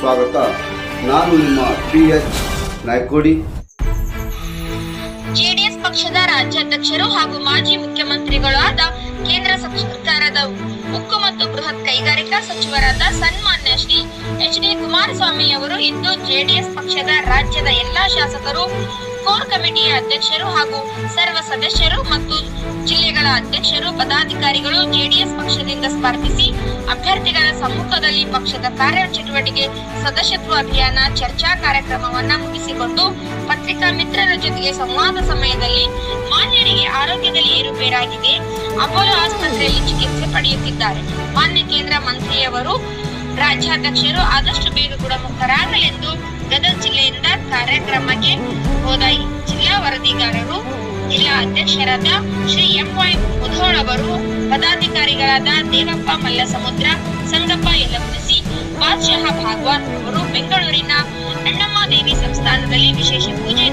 ಸ್ವಾಗತ. ನಾನು ನಿಮ್ಮ ಪಿ ಎಚ್ ಜೆಡಿಎಸ್ ಪಕ್ಷದ ರಾಜ್ಯಾಧ್ಯಕ್ಷರು ಹಾಗೂ ಮಾಜಿ ಮುಖ್ಯಮಂತ್ರಿಗಳು ಆದ ಕೇಂದ್ರ ಸರ್ಕಾರದ ಉಕ್ಕು ಮತ್ತು ಬೃಹತ್ ಕೈಗಾರಿಕಾ ಸಚಿವರಾದ ಸನ್ಮಾನ್ಯ ಶ್ರೀ ಎಚ್ ಡಿ ಕುಮಾರಸ್ವಾಮಿ ಅವರು ಇಂದು ಜೆಡಿಎಸ್ ಪಕ್ಷದ ರಾಜ್ಯದ ಎಲ್ಲಾ ಶಾಸಕರು, ಕೋರ್ ಕಮಿಟಿಯ ಅಧ್ಯಕ್ಷರು ಹಾಗೂ ಸರ್ವ ಸದಸ್ಯರು ಮತ್ತು ಜಿಲ್ಲೆಗಳ ಅಧ್ಯಕ್ಷರು, ಪದಾಧಿಕಾರಿಗಳು ಜೆಡಿಎಸ್ ಪಕ್ಷ ಪಕ್ಷದಿಂದ ಸ್ಪರ್ಧಿಸಿ ಅಭ್ಯರ್ಥಿಗಳ ಸಮ್ಮುಖದಲ್ಲಿ ಪಕ್ಷದ ಕಾರ್ಯಚಟುವಟಿಕೆ, ಸದಸ್ಯತ್ವ ಅಭಿಯಾನ, ಚರ್ಚಾ ಕಾರ್ಯಕ್ರಮವನ್ನ ಮುಗಿಸಿಕೊಂಡು ಪತ್ರಿಕಾ ಮಿತ್ರರ ಜೊತೆಗೆ ಸಂವಾದ ಸಮಯದಲ್ಲಿ ಮಾನ್ಯರಿಗೆ ಆರೋಗ್ಯದಲ್ಲಿ ಏರುಪೇರಾಗಿದೆ. ಅಪೋಲೋ ಆಸ್ಪತ್ರೆಯಲ್ಲಿ ಚಿಕಿತ್ಸೆ ಪಡೆಯುತ್ತಿದ್ದಾರೆ. ಮಾನ್ಯ ಕೇಂದ್ರ ಮಂತ್ರಿಯವರು, ರಾಜ್ಯಾಧ್ಯಕ್ಷರು ಆದಷ್ಟು ಬೇಗ ಗುಣಮುಖರಾಗಲೆಂದು ಗದಗ ಜಿಲ್ಲೆಯಿಂದ ಕಾರ್ಯಕ್ರಮಕ್ಕೆ ಹೋದ ಜಿಲ್ಲಾ ವರದಿಗಾರರು ಜಿಲ್ಲಾ ಅಧ್ಯಕ್ಷರಾದ ಶ್ರೀ ಎಂ ವೈ ಮುಧೋಳ್ ಅವರು ಪದಾಧಿಕಾರಿಗಳಾದ ದೇವಪ್ಪ ಮಲ್ಲಸಮುದ್ರ, ಸಂಗಪ್ಪ ಯಲಬುಣಸಿ ಬಾದ್ಶಾಹ ಭಾಗವತ್ ಅವರು ಬೆಂಗಳೂರಿನ ಅಣ್ಣಮ್ಮ ದೇವಿ ಸಂಸ್ಥಾನದಲ್ಲಿ ವಿಶೇಷ ಪೂಜೆ